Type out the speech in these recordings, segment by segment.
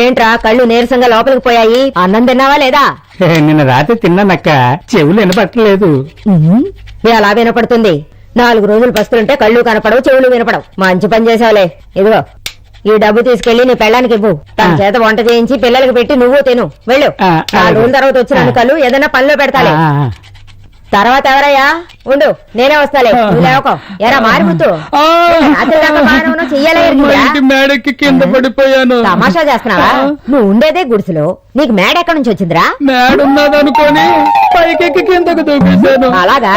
ఏంట్రా కళ్ళు నీరసంగా లోపలికి పోయాయి? అన్నం తిన్నావా లేదా? నిన్న రాత్రి తిన్నానక్క. చెవులు వినపట్టలేదు ఎలా వినపడుతుంది. నాలుగు రోజులు పస్తులుంటే కళ్ళు కనపడవు చెవులు వినపడవు. మంచి పని చేసావులే ఇదిగో ఈ డబ్బు తీసుకెళ్ళి నీ పెళ్ళానికి ఇవ్వు. తన. చేత వంట చేయించి పిల్లలకి పెట్టి నువ్వు తిను. వెళ్ళు. నాలుగు రోజుల తర్వాత వచ్చిన. కళ్ళు ఏదైనా పనిలో పెడతాలే. తర్వాత ఎవరయ్యా? ఉండు నేనే వస్తాలే లేవకో. ఎరా మారిముత్తు ఆ. రాత్రి దాకా బాగానే ఉన్నావు, చెయ్యాలే మా ఇరికిందా? ఇంటి మేడకి కింద పడిపోయాను. తమాషా చేస్తున్నావా? నువ్వు ఉండేదే గుడిసెలో. నీకు మేడ ఎక్కడి నుంచి వచ్చిందిరా? మేడున్నదనుకొని పైకెక్కి కిందకు దూకేశాను. అలాగా?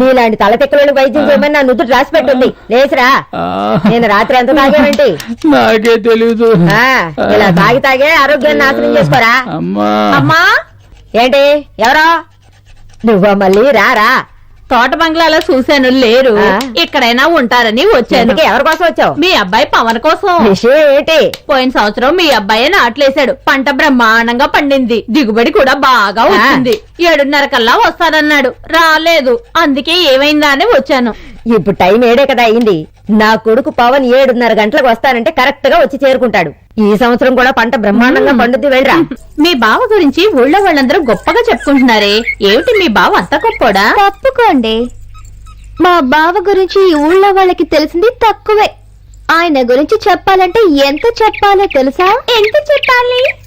నీలాంటి తల తెక్కలను వైద్యం చేయమని నా నుదురు రాసి పెట్టుంది. లేచిరా నేను రాత్రి ఎంత తాగేవేంటి? నాకే తెలీదు. ఇలా తాగి తాగే ఆరోగ్యాన్ని నాశనం చేసుకోరా? అమ్మా. ఏంటి? ఎవరో? నువ్వా మళ్ళీ? రారా తోట బంగ్లాలో చూశాను లేరు. ఆ. ఇక్కడైనా ఉంటారని వచ్చాను. ఎవరి కోసం వచ్చావు? మీ అబ్బాయి పవన్ కోసం. ఏంటి పోయిన సంవత్సరం మీ అబ్బాయి నాట్లేశాడు. పంట బ్రహ్మాండంగా పండింది. దిగుబడి కూడా బాగా వచ్చింది. ఏడున్నర కల్లా వస్తానన్నాడు రాలేదు. అందుకే ఏమైందా అని వచ్చాను. ఇప్పుడు టైం ఏడే కదా అయింది. నా కొడుకు పవన్ ఏడున్నర గంటలకు వస్తానంటే కరెక్ట్గా వచ్చి చేరుకుంటాడు. ఈ సంవత్సరం కూడా పంట బ్రహ్మాండంగా పండుద్ది వెళ్ళరా. మీ బావ గురించి ఊళ్ళో వాళ్ళందరూ గొప్పగా చెప్పుకుంటున్నారే. ఏమిటి మీ బావ అంత గొప్పోడా? తప్పుకోండి. మా బావ గురించి ఈ ఊళ్ళో వాళ్ళకి తెలిసింది తక్కువే. ఆయన గురించి చెప్పాలంటే ఎంత చెప్పాలో తెలుసా? ఎంత చెప్పాలి?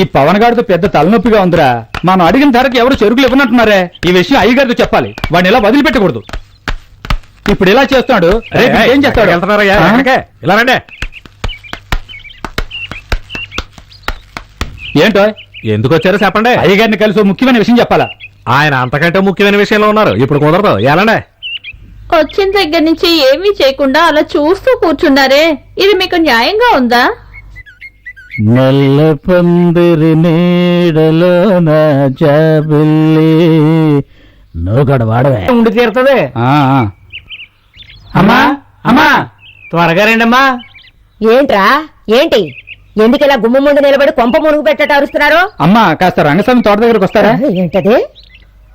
ఈ పవన్ గారితో పెద్ద తలనొప్పిగా ఉందిరా. మనం అడిగిన ధరకి ఎవరు చెరుకులు ఇవ్వనంటున్నారే ఈ విషయం అయ్యగారితో చెప్పాలి. వాడిని ఇలా వదిలిపెట్టకూడదు. ఇప్పుడు ఇలా చేస్తున్నాడు రేపు ఏం చేస్తాడు? ఇలా రండి. ఏంటో? ఎందుకు వచ్చారో చెప్పండి. అయ్యగారిని కలిసి ఓ ముఖ్యమైన విషయం చెప్పాలా? ఆయన అంతకంటే ముఖ్యమైన విషయంలో ఉన్నారు. ఇప్పుడు కుదరదు. ఎలాండే? వచ్చిన దగ్గర నుంచి ఏమీ చేయకుండా అలా చూస్తూ కూర్చున్నారే ఇది మీకు న్యాయంగా ఉందా? నల్ల పందిరి నీడలో నా జాబిల్లి. నువ్వు కూడా వాడవే. ఉండి తీరుతుంది. అమ్మా అమ్మా. త్వరగా రండమ్మా. ఏంట్రా? ఏంటి? ఎందుకు ఇలా గుమ్మ ముందు నిలబడి కొంప మునుగు పెట్టట అరుస్తున్నారు? అమ్మా కాస్త రంగస్వామి తోట దగ్గరకు వస్తారా? ఏంటది?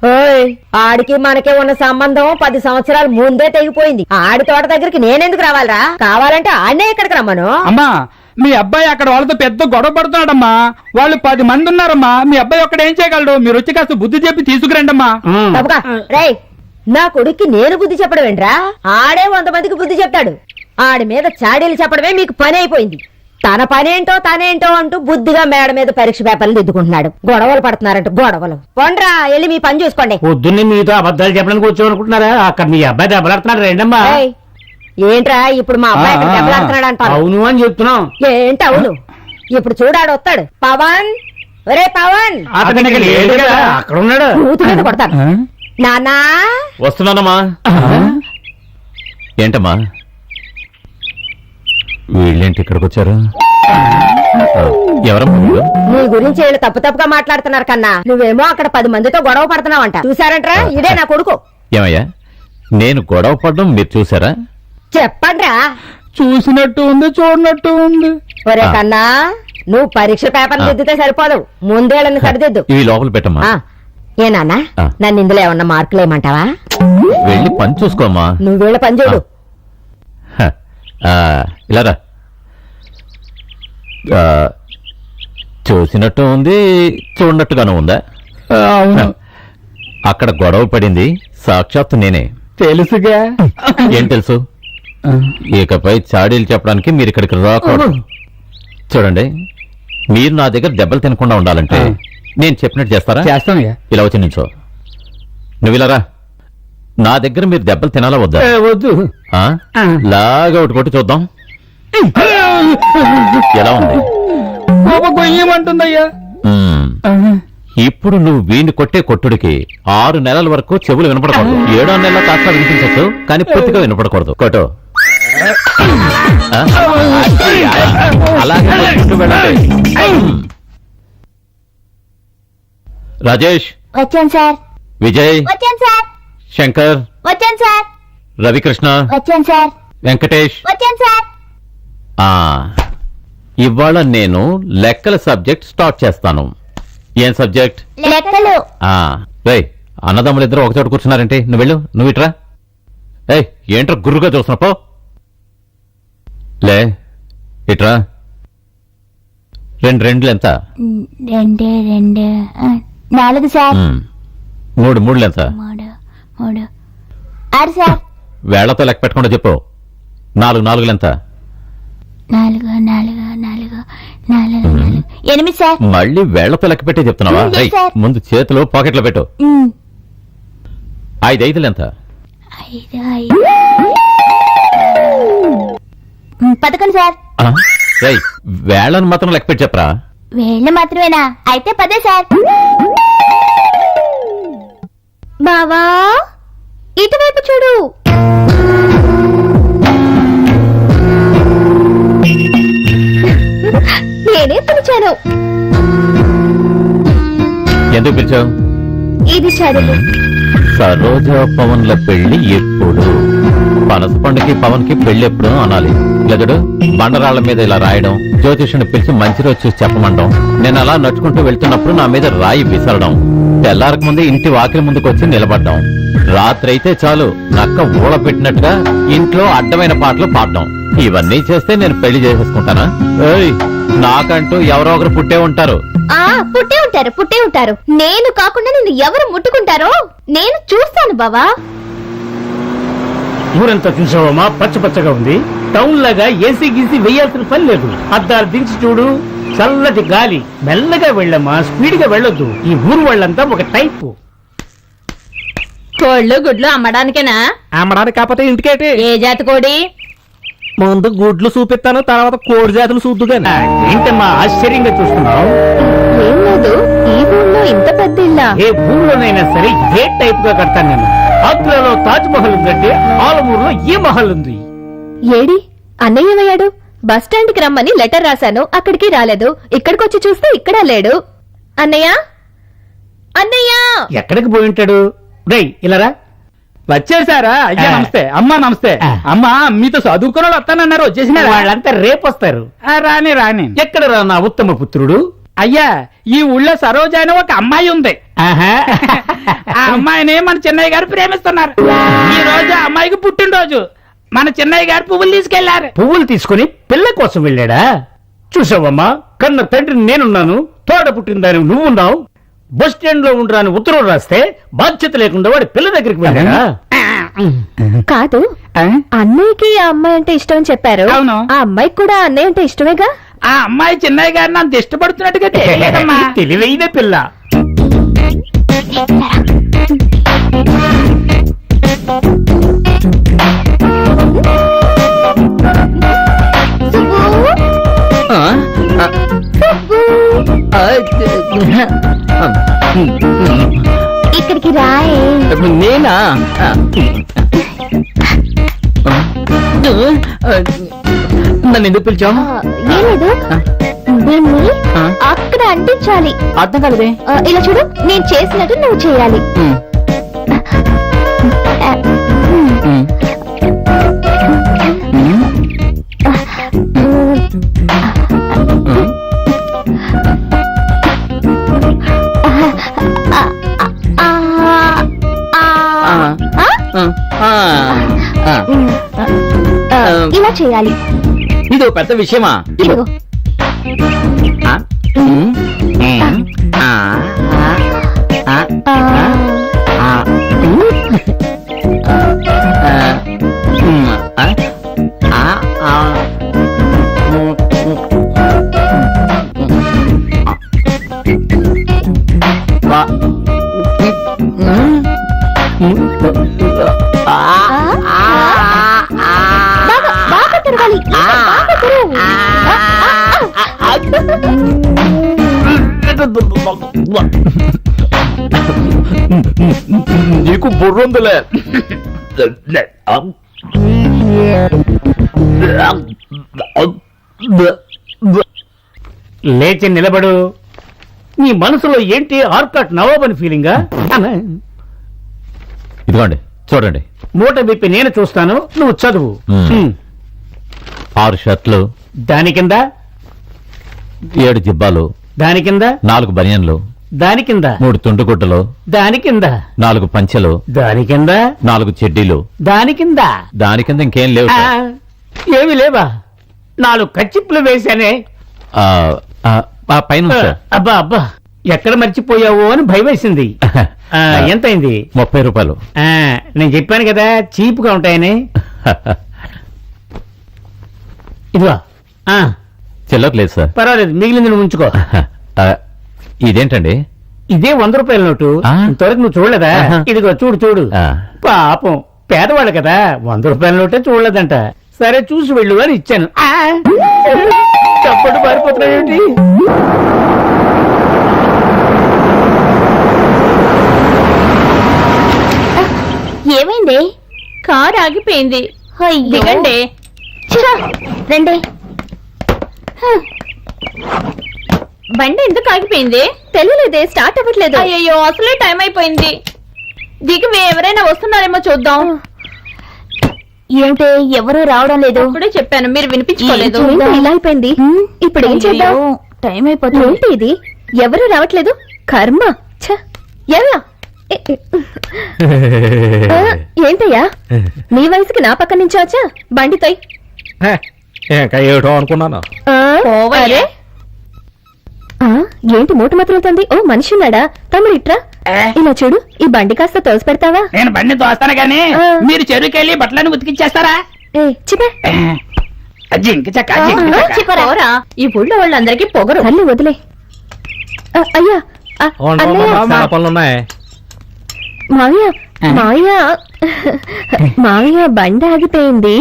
ఓయ్ ఆడికి మనకే ఉన్న సంబంధం పది సంవత్సరాల ముందే తెగిపోయింది. ఆడి తోట దగ్గరికి నేనెందుకు రావాలరా? కావాలంటే ఆడనే ఇక్కడికి రమ్మను. అమ్మా మీ అబ్బాయి అక్కడ వాళ్ళతో పెద్ద గొడవ పడుతున్నాడమ్మా. వాళ్ళు పది మంది ఉన్నారమ్మా. మీ అబ్బాయి ఒక్కడ ఏం చేయగలడు? మీరు వచ్చి కాస్త బుద్ధి చెప్పి తీసుకురండమ్మా. తప్పుగా రేయ్ నా కొడుక్కి నేను బుద్ధి చెప్పడం ఏంట్రా? ఆడే వంద మందికి బుద్ధి చెప్తాడు. ఆడి మీద చాడీలు చెప్పడమే మీకు పని అయిపోయింది. తన పనేంటో తనేంటో అంటూ బుద్ధిగా మేడ మీద పరీక్ష పేపర్లు దిద్దుకుంటున్నాడు. గొడవలు పడుతున్నారంట గొడవలు. పొండ్రా వెళ్ళి మీ పని చూసుకోండి. పొద్దున్నే మీతో అబద్ధాలు చెప్పడానికి వచ్చామనుకుంటున్నారా? అక్కడ మీ అబ్బాయి దెబ్బలాడుతున్నాడు రండమ్మా. ఏయ్, ఏంట్రా ఇప్పుడు మా అబ్బాయి దెబ్బలాడుతున్నాడు అంటాను అవును అని చెప్తున్నాం. ఏంటి అవును? ఇప్పుడు చూడాడు వస్తాడు. పవన్? ఒరే పవన్! అతను ఇక్కడ లేడు కదా, అక్కడ ఉన్నాడు. కూతు మీద కొడతాను. నాన్నా? వస్తున్నానమ్మా. ఏంటమ్మా? వీళ్ళేంటి ఇక్కడికి వచ్చారు? ఎవరమ్మా వీళ్ళు? నీ గురించి వీళ్ళు తప్పు తప్పుగా మాట్లాడుతున్నారు కన్నా. నువ్వేమో అక్కడ పది మందితో గొడవ పడుతున్నావంట. చూసారంట్రా ఇదే నా కొడుకు. ఏమయ్యా? నేను గొడవ పడడం మీరు చూసారా చెప్పండ్రా. చూసినట్టు ఉంది చూడనట్టు ఉంది. ఒరే. కన్నా నువ్వు పరీక్ష పేపర్. దిద్దితే సరిపోదు. ముందేళ్ళని సరిదిద్దు. ఇవి లోపల పెట్టమ్మా. ఆ, ఏ నాన్న ఇందులో ఏమన్నా మార్కులు ఏమంటావా వెళ్ళి పని చూసుకోమ్మా. నువ్వు వీళ్ళ పని చూడు. హ, ఆ, ఇలా రా. ఆ, చూసినట్టు ఉంది చూడనట్టుగానే ఉందా? అవును. అక్కడ గొడవ పడింది సాక్షాత్తు నేనే. తెలుసుగా. ఏం తెలుసు? ఇకపై చాడీలు చెప్పడానికి మీరు ఇక్కడికి రాకూడదు. చూడండి మీరు నా దగ్గర దెబ్బలు తినకుండా ఉండాలంటే. నేను చెప్పినట్టు చేస్తారా? చేస్తానయ్యా. ఇలా వచ్చి నించో నువ్వు ఇలా రా. నా దగ్గర మీరు దెబ్బలు తినాలా వద్దా? వద్దు. లాగా ఒకటి కొట్టి చూద్దాం. ఎలా ఉంది? మ్మ్. ఇప్పుడు నువ్వు వీణ్ణి కొట్టే కొట్టుడికి ఆరు నెలల వరకు చెవులు వినపడకూడదు. ఏడో నెలల కాస్త వినిపించచ్చు కానీ పూర్తిగా వినపడకూడదు. కొట్టు? అలాగే కొట్టుకుంటూ వెళ్ళండి మ్మ్. రాజేష్. వచ్చాను సార్. విజయ్. వచ్చాను సార్. శంకర్. వచ్చాను సార్. రవికృష్ణ. వచ్చాను సార్. వెంకటేష్. వచ్చాను సార్. ఆ ఇవాళ నేను లెక్కల సబ్జెక్ట్ స్టార్ట్ చేస్తాను. ఏం సబ్జెక్ట్? లెక్కలు. ఆ రేయ్ అన్నదమ్ములు ఇద్దరు ఒకచోట కూర్చున్నారంటే నువ్వు వెళ్ళు నువ్వు ఇట్రా ఏయ్ ఏంట్రా గుర్రుగా చూస్తున్నా పో. లే ఇట్రా. రెండు రెండులు ఎంత రెండు రెండు. నాలుగు సార్. ఉమ్. మూడు మూడులు ఎంత మూడు మూడు. ఆరు సార్. వేళ్ళతో లెక్క పెట్టకుండా చెప్పు. నాలుగు నాలుగులు ఎంత నాలుగు నాలుగు నాలుగు నాలుగు నాలుగు. ఎనిమిది సార్. మళ్ళీ వేళ్ళతో లెక్క పెట్టే చెప్తున్నావా? ఉంది రేయ్, సార్. ముందు చేతులు పాకెట్లో పెట్టు. ఉమ్, ఐదు ఐదులు ఎంత ఐదు ఐదు. పదకొండు సార్? రేయ్ మాత్రం లెక్క పెట్టి చెప్పరా? వేళ్ళు మాత్రమేనా? అయితే పదే సార్. బావా ఇటువైపు చూడు. నేనే పిలిచాను. ఎందుకు పిలిచావు? ఇది చదువు. సరోజ పవన్ల పెళ్ళి ఎప్పుడు? పనస పండుకి పవన్కి పెళ్ళి ఎప్పుడు అనాలి. లేదడు బండరాళ్ళ మీద ఇలా రాయడం జ్యోతిషుని పిలిచి మంచి రోజు చూసి చెప్పమండం నేను అలా నడుచుకుంటూ వెళ్తున్నప్పుడు నా మీద రాయి విసరడం తెల్లారక ముందే ఇంటి వాకిలి ముందుకు వచ్చి నిలబడ్డం రాత్రి అయితే చాలు నక్క ఊడ పెట్టినట్టుగా ఇంట్లో అడ్డమైన పాటలు పాడడం. ఇవన్నీ చేస్తే నేను పెళ్ళి చేసేసుకుంటానా? నాకంటూ ఎవరో ఒకరు పుట్టే ఉంటారు. ఆ పుట్టే ఉంటారు పుట్టే ఉంటారు. నేను కాకుండా నిన్ను ఎవరు ముట్టుకుంటారో? నేను చూస్తాను బావా. ఊరంతా చూసావమ్మా? పచ్చ పచ్చగా ఉంది. టౌన్ లాగా ఏసీ గీసి వెయ్యాల్సిన పని లేదు. అద్దాలు దించి చూడు. చల్లటి గాలి. మెల్లగా వెళ్ళమ్మా. స్పీడ్గా వెళ్ళొద్దు. ఈ ఊరు వాళ్ళంతా ఒక టైపు. కోళ్ళు గుడ్లు అమ్మడానికేనా? అమ్మడానికి కాకపోతే ఇంటికేటి? ఏ జాతి కోడి? ముందు గుడ్లు చూపిస్తాను తర్వాత కోడి జాతులు చూద్దుగాని ఏంటమ్మా ఆశ్చర్యంగా చూస్తున్నావు? ఏం లేదు. ఇంత పెద్ద ఇల్లా? ఏ ఊళ్ళోనైనా సరే ఏ టైప్గా కడతాను నేను? ఆగ్రాలో తాజ్ మహల్ ఉందంటే ఆలమూరులో ఈ మహల్ ఉంది. ఏడి? అన్నయ్య ఏమయ్యాడు? బస్ స్టాండ్కి రమ్మని లెటర్ రాశాను. అక్కడికి రాలేదు. ఇక్కడికి వచ్చి చూస్తే ఇక్కడ లేడు. అన్నయ్య? అన్నయ్య! ఎక్కడికి పోయి ఉంటాడు? రేయ్ ఇలారా వచ్చేసారా అయ్యా. నమస్తే. అమ్మా నమస్తే. అమ్మా మీతో చదువుకున్న వాళ్ళు వస్తానన్నారు. వచ్చేసినారా వాళ్ళంతా రేపు వస్తారు. ఆ, రాని రాని. ఎక్కడ రా నా ఉత్తమ పుత్రుడు? అయ్యా ఈ ఊళ్ళో సరోజ అని ఒక అమ్మాయి ఉంది. ఆహా. ఆ అమ్మాయిని మన చిన్నయ్య గారు ప్రేమిస్తున్నారు. ఈ రోజు ఆ అమ్మాయికి పుట్టినరోజు. మన చిన్నయ్య గారు పువ్వులు తీసుకెళ్ళారు. పువ్వులు తీసుకుని పిల్ల కోసం వెళ్ళాడా? చూసావమ్మా కన్న తండ్రిని నేనున్నాను తోడ పుట్టిందని నువ్వున్నావు. బస్ స్టాండ్లో ఉండరాని ఉత్తరం రాస్తే బాధ్యత లేకుండా వాడి పిల్ల దగ్గరికి వెళ్ళాడా? కాదు? అన్నయ్యకి ఆ అమ్మాయి అంటే ఇష్టం అని చెప్పారు. అవును. ఆ అమ్మాయికి కూడా అన్నయ్య అంటే ఇష్టమేగా? ఆ అమ్మాయి చిన్నయ్య గారిని అంత ఇష్టపడుతున్నట్టుగా తెలియదమ్మా తెలివైన పిల్ల. ఇక్కడికి రాయే. నేనా? నన్ను ఎందుకు పిలిచావు? ఏం లేదు. దీన్ని అక్కడ అంటించాలి. అర్థం కాలేదే. ఇలా చూడు నేను చేసినట్టు నువ్వు చేయాలి. ఇలా చేయాలి. ఇది ఒక పెద్ద విషయమా బుర్రుందిలే లేచి నిలబడు. నీ మనసులో ఏంటి ఆర్కాట్ నవాబని ఫీలింగా ఇదిగోండి చూడండి. మూట విప్పి నేను చూస్తాను నువ్వు చదువు. ఆరు షర్ట్లు దాని కింద? ఏడు జిబ్బాలు దాని కింద? నాలుగు బనియన్లు. దాని కింద? మూడు తుండుగుడ్డలు. దాని కింద? నాలుగు పంచెలు. దాని కింద? నాలుగు చెడ్డీలు. దాని కింద? దాని కింద ఇంకేం లేవు ఆ, సార్. ఏమి లేవా? నాలుగు కచ్చిప్పులు వేశానే. ఆ, ఆ, ఆ పైన ఉంది సార్. అబ్బా అబ్బా ఎక్కడ మర్చిపోయావో అని భయం వేసింది. ఆ, ఎంతైంది ముప్పై రూపాయలు. ఆ, నేను చెప్పాను కదా చీప్గా ఉంటాయని. ఇదిగో ఆ, చిల్లర లేదు సార్. పర్వాలేదు మిగిలింది నువ్వు ఉంచుకో. ఆ, ఇదేంటండి? ఇదే వంద రూపాయల నోటు. ఆ? ఇంతవరకు నువ్వు చూడలేదా? ఆహా. ఇదిగో చూడు చూడు. ఆ. పాపం పేదవాళ్ళు కదా వంద రూపాయల నోటే చూడలేదంట. సరే చూసి వెళ్ళు అని ఇచ్చాను. ఆ! చప్పటి పారిపోతున్నాయేంటి ఏమైంది? కారు ఆగిపోయింది. అయ్యో. దిగండి. రండి. బండి ఎందుకు ఆగిపోయింది? తెలియలేదే స్టార్ట్ అవ్వట్లేదు. అయ్యయ్యో అసలే టైం అయిపోయింది. దిగి ఎవరైనా వస్తున్నారేమో చూద్దాం. ఏమిటి ఎవరు రావడం లేదు. ఇప్పుడే చెప్పాను మీరు వినిపించుకోలేదు. ఏంటి ఇలా అయిపోయింది. ఇప్పుడు ఏం చేద్దాం? టైం అయిపోతుంది. ఏంటి ఇది? ఎవరు రావట్లేదు? కర్మ? ఛ, ఎవరా ఏంటయ్యా? నీ వయసుకి నా పక్క నుంచి వచ్చా బండి తోయ్. ఇంకా ఏటో అనుకున్నాను. ఆ, ఏంటి మూట మాత్రం ఓ మనిషి ఉన్నాడా తమ్ముడు ఇట్రా? ఇలా చూడు ఈ బండి కాస్త తోసి పెడతావా? నేను బండి తోస్తాను గానీ ఆ. మీరు చెరుకెళ్ళి బట్టలను ఉతికిచ్చేస్తారా ఏ చిపే జింకి చక్క జింకి. చిప్పరా. ఈ ఊళ్ళో వాళ్ళందరికీ పొగరు. తల్లి వదిలే. ఆ, అయ్యా ఆ, అన్నయ్య, చాలా పనులు ఉన్నాయి మావయ్య మావయ్య. మావయ్య బండి ఆగిపోయింది.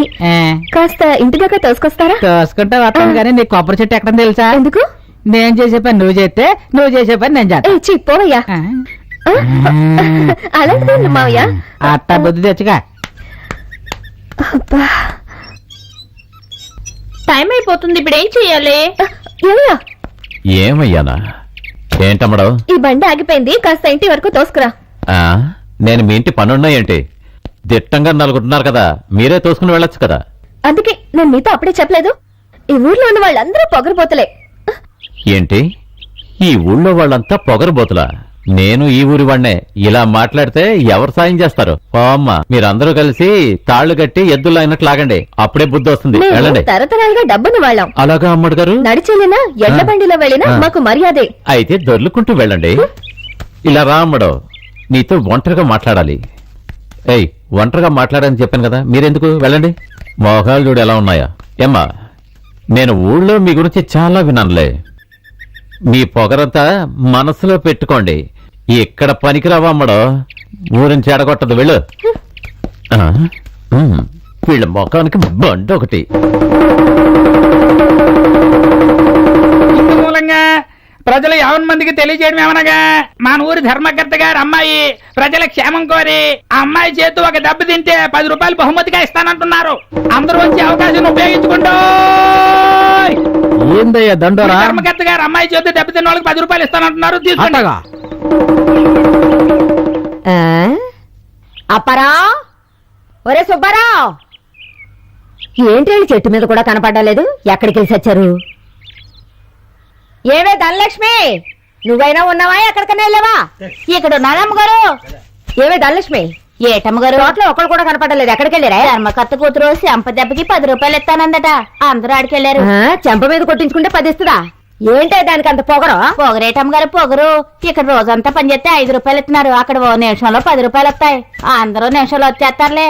కాస్త ఇంటి దాకా తోసుకొస్తారా? తోసుకుంటా వస్తాను కానీ నీ కొబ్బరి చెట్టు ఎక్కడ తెలుసా? ఎందుకు? నేను చేసే పని నువ్వు చేస్తే నువ్వు చేసే పని నేను చేస్తా. ఆ, అలాంటిది మావయ్య. అట్టా బుద్ధి తెచ్చుగా అబ్బా. టైం అయిపోతుంది ఇప్పుడు ఏం చెయ్యాలి ఏమయ్యా? ఏమయ్యానా? ఏంటమ్మడు? ఈ బండి ఆగిపోయింది కాస్త ఇంటి వరకు తోసుకురా. ఆ, నేను మీ ఇంటి పనున్నాయేంటి? దిట్టంగా నలుగురున్నారు కదా మీరే తోసుకుని వెళ్ళొచ్చు కదా. అందుకే నేను మీతో అప్పుడే చెప్పలేదు. ఈ ఊర్లో ఉన్న వాళ్ళందరూ పొగరపోతలే ఏంటి? ఈ ఊళ్ళో వాళ్ళంతా పొగరబోతులా? నేను ఈ ఊరి వాడినే ఇలా మాట్లాడితే ఎవరు సాయం చేస్తారు? అమ్మ మీరందరూ కలిసి తాళ్ళు కట్టి ఎద్దులు అయినట్లు లాగండి. అప్పుడే బుద్ధి వస్తుంది. వెళ్ళండి. తరతరాలుగా డబ్బుని వాళ్ళం. అలాగా అమ్మడు గారు? నడిచెళ్ళినా ఎడ్ల. బండిలో వెళ్ళినా. మాకు మర్యాదే. అయితే దొర్లుకుంటూ వెళ్ళండి. ఇలా రా అమ్మడు. నీతో ఒంటరిగా మాట్లాడాలి. ఏయ్ ఒంటరిగా మాట్లాడని చెప్పాను కదా మీరెందుకు? వెళ్ళండి. మోహాలు చూడు ఎలా ఉన్నాయా. ఏమ్మా నేను ఊళ్ళో మీ గురించి చాలా విన్నానులే. మీ పొగరంతా మనసులో పెట్టుకోండి. ఇక్కడ పనికిరావమ్మడో ఊరిని చెడగొట్టదు వెళ్ళు. ఆ, ఉమ్, వీళ్ళ ముఖానికి బండి ఒకటి. ఇందు మూలంగా ప్రజలు యావన్ మందికి తెలియజేయడం ఏమనగా? మన ఊరి ధర్మకర్త గారి అమ్మాయి ప్రజల క్షేమం కోరి ఆ అమ్మాయి చేతు ఒక దెబ్బ తింటే పది రూపాయలు బహుమతిగా ఇస్తానంటున్నారు. అందరూ వచ్చే అవకాశం ఉపయోగించుకుంటూ ఏందయ్యా దండోరా? ధర్మకర్త గారు అమ్మాయి చేతి దెబ్బ తిన్న వాళ్ళకి పది రూపాయలు ఇస్తానంటున్నారు. తీసుకోండి. అట్టగా. ఆ? అప్పరా? ఒరే సుబ్బారావు! ఏంటి వీళ్ళు చెట్టు మీద కూడా కనపడలేదు ఎక్కడికి వెళ్ళి వచ్చారు ఏవే ధనలక్ష్మి? నువ్వైనా ఉన్నావా? ఎక్కడికైనా వెళ్ళావా? ఇక్కడ ఉన్నారమ్మ గారు ఏవే ధనలక్ష్మి? ఏటమ్మ గారు తోటలో ఒక్కడు కూడా కనపడలేదు. ఎక్కడికి వెళ్ళారా ధర్మకర్త కూతురు చెంప దెబ్బకి పది రూపాయలు ఇస్తానందట. అందరూ ఆడికెళ్ళారు ఆ, చెంప మీద కొట్టించుకుంటే పదిస్తుందా ఏంటే దానికి అంత పొగరు? పొగరేటమ్మ గారు పొగరు. ఇక్కడ రోజంతా పనిచేస్తే ఐదు రూపాయలు ఇస్తున్నారు. అక్కడ ఓ నిమిషంలో పది రూపాయలు వస్తాయి. అందరూ నిమిషంలో వచ్చేస్తారులే.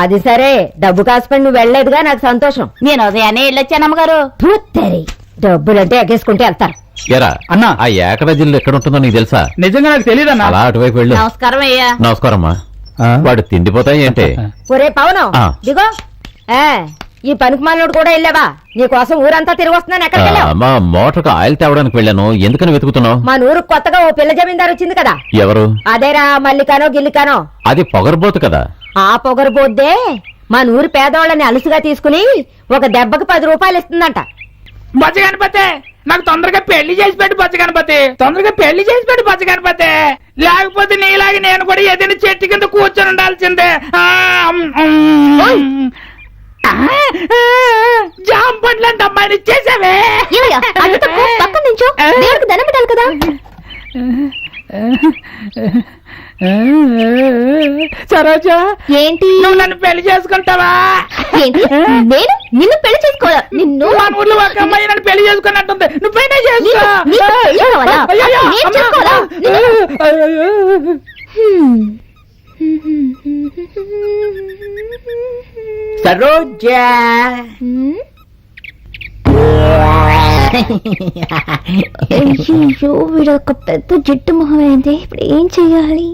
అది సరే. డబ్బు కాసుకొని నువ్వు వెళ్ళలేదుగా నాకు సంతోషం. నేను ఉదయాన్నే వెళ్ళొచ్చానమ్మ గారు పూత్తరి డబ్బులంటే ఎగేసుకుంటే వెళ్తారు. ఎరా అన్నా. ఆ ఏకడ జిల్లు ఎక్కడ ఉంటుందో నీకు తెలుసా? నిజంగా నాకు తెలియదన్నా అలా అటువైపు వెళ్ళు. నమస్కారం అయ్యా. నమస్కారమ్మా. వాడు తిండిపోతాయి ఏంటి? ఒరే పవనం ఆ. దిగో. ఏ ఈ పనికి మాలోడు కూడా వెళ్ళావా? నీ కోసం ఊరంతా తిరిగి వస్తున్నాను ఎక్కడికి వెళ్ళావు? మా మోటార్కు ఆయిల్ తేవడానికి వెళ్ళాను. ఎందుకని వెతుకుతున్నావు? మా నూరు కొత్తగా ఓ పిల్ల జమీందారు వచ్చింది కదా. ఎవరు? అదేరా మల్లికానో గిల్లికానో. అది పొగరబోతు కదా. ఆ పొగరు పోద్దే మా నూరు పేదవాళ్ళని అలుసుగా తీసుకుని ఒక దెబ్బకి పది రూపాయలు ఇస్తుందంట. బొచ్చ గణపతి నాకు తొందరగా పెళ్ళి చేసి పెట్టు బొచ్చ గణపతి. తొందరగా పెళ్ళి చేసి పెట్టు బొచ్చ గణపతి. లేకపోతే నీలాగే నేను కూడా ఏదైనా చెట్టు కింద కూర్చొని ఉండాల్సిందే. జామ పండ్లు అంటే అమ్మాయిని ఇచ్చేసావే. పక్కన నుంచో. దేవుడికి దండం పెట్టాలి కదా? సరోజా ఏంటి? నువ్వు నన్ను పెళ్ళి చేసుకుంటావా? ఏంటి? నేను? నిన్ను పెళ్ళి చేసుకోవాలా? నిన్ను? మా ఊర్లో ఒక అమ్మాయి నన్ను పెళ్ళి చేసుకున్నట్టుంది. నువ్వు పెళ్ళి చేసుకో నేను. చేసుకోవాలా? సరోజా. హ్మ్? అయ్యో వీడు ఒక పెద్ద జిట్టు మొహం అయింది ఇప్పుడు ఏం చెయ్యాలి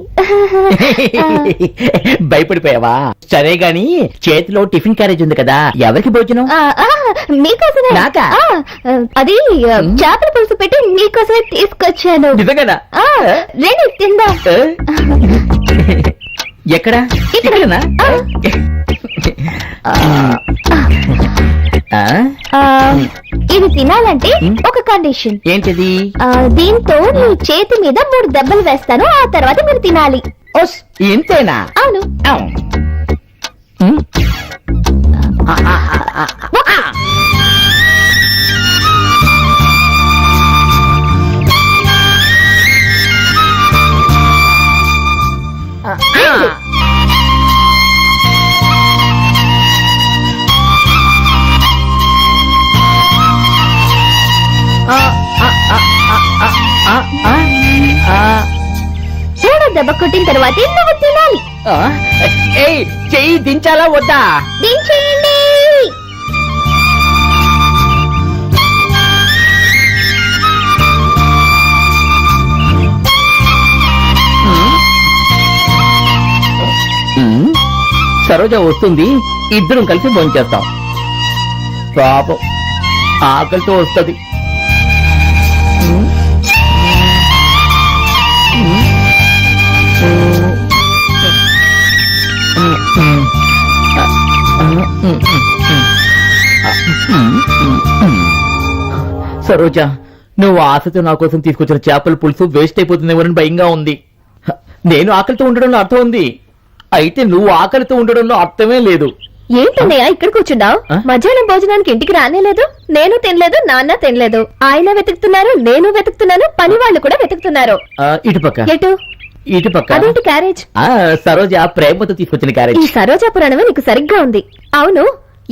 భయపడిపోయావా? సరే గాని చేతిలో టిఫిన్ క్యారేజ్ ఉంది కదా ఎవరికి భోజనం? మీకోసమే. నాకా? అది చేపల పులుసు పెట్టి మీకోసమే తీసుకొచ్చాను. నిజంగానా? ఆ, రండి తిందాం. ఎక్కడ? ఇక్కడనా? ఇది తినాలంటే ఒక కండిషన్ ఏంటిది? దీంతో నీ చేతి మీద మూడు దెబ్బలు వేస్తాను ఆ తర్వాత మీరు తినాలి. ఓస్ ఇంతేనా? అవును. దించాలా వద్దా? దించేయండి. సరోజ వస్తుంది. ఇద్దరం కలిసి భోంచేస్తాం. పాపం. ఆకలితో వస్తుంది. సరోజ నువ్వు ఆశతో నా కోసం తీసుకొచ్చిన చేపల పులుసు వేస్ట్ అయిపోతుందేమోనని భయంగా ఉంది. నేను ఆకలితో ఉండడంలో అర్థం ఉంది. అయితే నువ్వు ఆకలితో ఉండడంలో అర్థమే లేదు. ఏంటన్నయ్య ఇక్కడ కూర్చున్నావు? మధ్యాహ్నం భోజనానికి ఇంటికి రానేలేదు నేను తినలేదు నాన్న తినలేదు. ఆయన వెతుకుతున్నారు నేను వెతుకుతున్నాను పని వాళ్ళు కూడా వెతుకుతున్నారు. ఆ, ఇటుపక్క ఎటు? ఇటుపక్క అదేంటి క్యారేజ్? ఆ, సరోజ ప్రేమతో తీసుకొచ్చిన ఈ క్యారేజ్ సరోజా పురాణమే నీకు సరిగ్గా ఉంది. అవును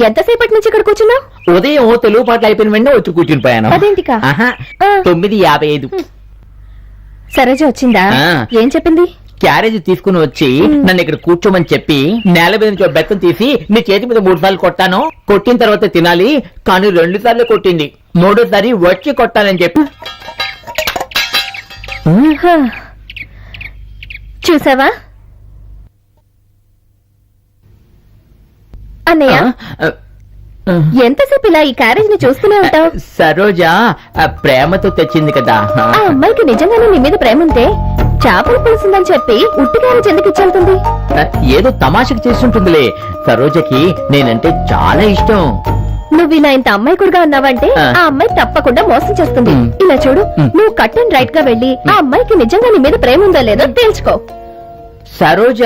ఎంతసేపటి నుంచి ఇక్కడ కూర్చున్నావు? ఉదయం తెలుగు పాటలు అయిపోయిన వెంటనే వచ్చి కూర్చుని పోయాను. అదేంటికా? ఆహా, ఆ. తొమ్మిది యాభై ఐదు. సరోజ వచ్చిందా? ఆ. ఏం చెప్పింది? క్యారేజ్ తీసుకుని వచ్చి నన్ను ఇక్కడ కూర్చోమని చెప్పి నేల మీద నుంచి ఒక బెత్తం తీసి నీ చేతి మీద మూడు సార్లు కొట్టాను. కొట్టిన తర్వాత తినాలి కానీ రెండు సార్లు కొట్టింది. మూడోసారి వచ్చి కొట్టాలని చెప్పి. హా. చూసావా? అన్నయ్య ఎంతసేపు ఇలా ఈ క్యారేజ్ని చూస్తూనే ఉంటావు? సరోజ ప్రేమతో తెచ్చింది కదా. ఆ. అమ్మాయికి నిజంగానే నీ మీద ప్రేమ ఉంటే చేపలు పులుసుందని చెప్పి ఉట్టి క్యారేజ్ ఎందుకు ఇచ్చేళ్తుంది ఏదో తమాషకు చేస్తుంటుందిలే సరోజకి నేనంటే చాలా ఇష్టం. నువ్వు ఇలా ఇంత అమ్మాయికుడుగా ఉన్నావంటే ఆ. అమ్మాయి తప్పకుండా మోసం చేస్తుంది. ఇలా చూడు. నువ్వు కట్ అండ్ రైట్గా వెళ్ళి ఆ అమ్మాయికి నిజంగా నీ మీద ప్రేమ ఉందో లేదో తేల్చుకో. సరోజ!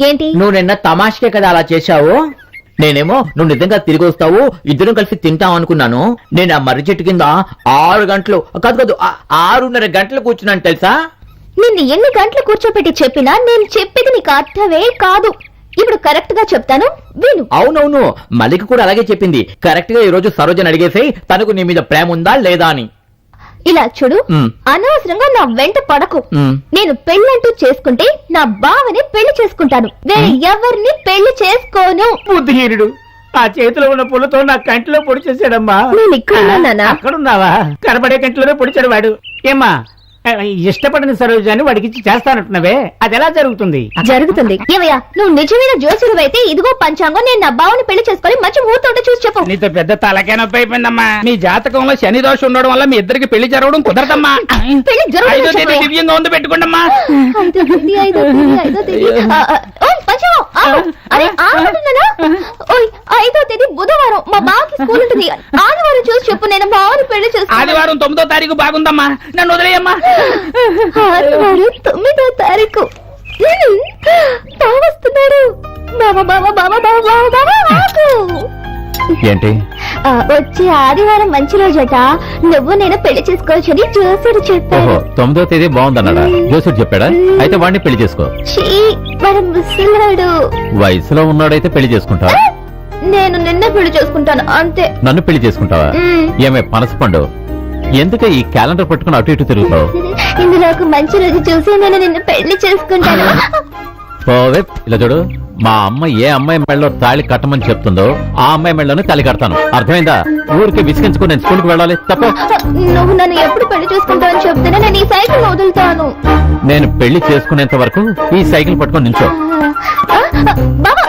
ఏంటి? నువ్వు నిన్న తమాషకే కదా అలా చేశావు? నేనేమో నువ్వు నిజంగా తిరిగి వస్తావు ఇద్దరం కలిసి తింటాం అనుకున్నాను. నేను ఆ మర్రి చెట్టు కింద ఆరు గంటలు కాదు కాదు ఆరున్నర గంటలు కూర్చున్నాను తెలుసా? నిన్ను ఎన్ని గంటలు కూర్చోపెట్టి చెప్పినా నేను చెప్పేది నీకు అర్థమే కాదు. ఇప్పుడు కరెక్ట్గా చెప్తాను విను. అవునవును మలిక కూడా అలాగే చెప్పింది. కరెక్ట్గా ఈ రోజు సరోజని అడిగేసి తనకు నీ మీద ప్రేమ ఉందా లేదా అని. ఇలా చూడు మ్. అనవసరంగా నా వెంట పడకు. మ్. నేను పెళ్ళంటూ చేసుకుంటే నా బావని పెళ్ళి చేసుకుంటాను. వేరే ఎవరిని పెళ్ళి చేసుకోను. బుద్ధిహీనుడు. ఆ చేతిలో ఉన్న పుల్లతో నా కంటిలో పొడి చేశాడమ్మా. నేను ఇక్కడ ఉన్నానా? అక్కడున్నావా? కనబడే కంటిలోనే పొడిచాడు వాడు. ఏమ్మా ఇష్టపడిన సరోజాన్ని వాడికి చేస్తానంటున్నావే. అది ఎలా జరుగుతుంది? జరుగుతుంది. ఏమయ్యా నువ్వు నిజమైన జోసులు అయితే ఇదిగో పంచాంగం నేను నా బావని పెళ్ళి చేసుకొని మంచి ముహూర్తం చూసి చెప్పు. నీతో పెద్ద తలకే నొప్పి అయిపోయిందమ్మా. మీ జాతకంలో శని దోషం ఉండడం వల్ల మీ ఇద్దరికి పెళ్ళి జరగడం కుదరదమ్మా. పెళ్ళి చెప్పవయ్యా. దివ్యంగా ఉంది పెట్టుకోండమ్మా. ఐదో తేదీ, బుధవారం. మా బావకి స్కూల్ ఉంటుంది. ఆదివారం చూసి చెప్పు నేను బావని పెళ్ళి చేసుకుంటాను ఆదివారం తొమ్మిదో తారీఖు బాగుందమ్మా. నన్ను వదిలేయమ్మా. ఆదివారం తొమ్మిదో తారీఖు. హ్మ్, బావ వస్తున్నాడు బావ బావ బావ బావ బావ బావ ఆగు. ఏంటి? వచ్చే ఆదివారం మంచి రోజట. నువ్వు నేను పెళ్ళి చేసుకోవచ్చని జోసుడు చెప్పాడు. తొమ్మిదో తేదీ బాగుందన్నాడా? జోసుడు చెప్పాడా? అయితే వాడిని పెళ్ళి చేసుకో. వాడు ముసలాడు వయసులో ఉన్నాడైతే పెళ్ళి చేసుకుంటావా? నేను నిన్నే పెళ్ళి చేసుకుంటాను అంతే. నన్ను పెళ్ళి చేసుకుంటావా. ఏమే పనస పండు ఎందుకే ఈ క్యాలెండర్ పట్టుకుని అటు ఇటు తిరుగుతావు ఇందులో ఒక మంచి రోజు చూసి నేను నిన్ను పెళ్ళి చేసుకుంటాను. పోవే ఇలా చూడు. మా అమ్మ ఏ అమ్మాయి మెళ్ళలో తాళి కట్టమని చెప్తుందో ఆ అమ్మాయి మెళ్ళలోనే తాళి కడతాను. అర్థమైందా? ఊరికి విసిగించుకుని నేను స్కూల్కి వెళ్ళాలి. తప్ప. నువ్వు నన్ను ఎప్పుడు పెళ్ళి చేసుకుంటావని చెప్తేనే నేను ఈ సైకిల్ వదులుతాను. నేను పెళ్ళి చేసుకునేంత వరకు ఈ సైకిల్ పట్టుకొని నించో బాబా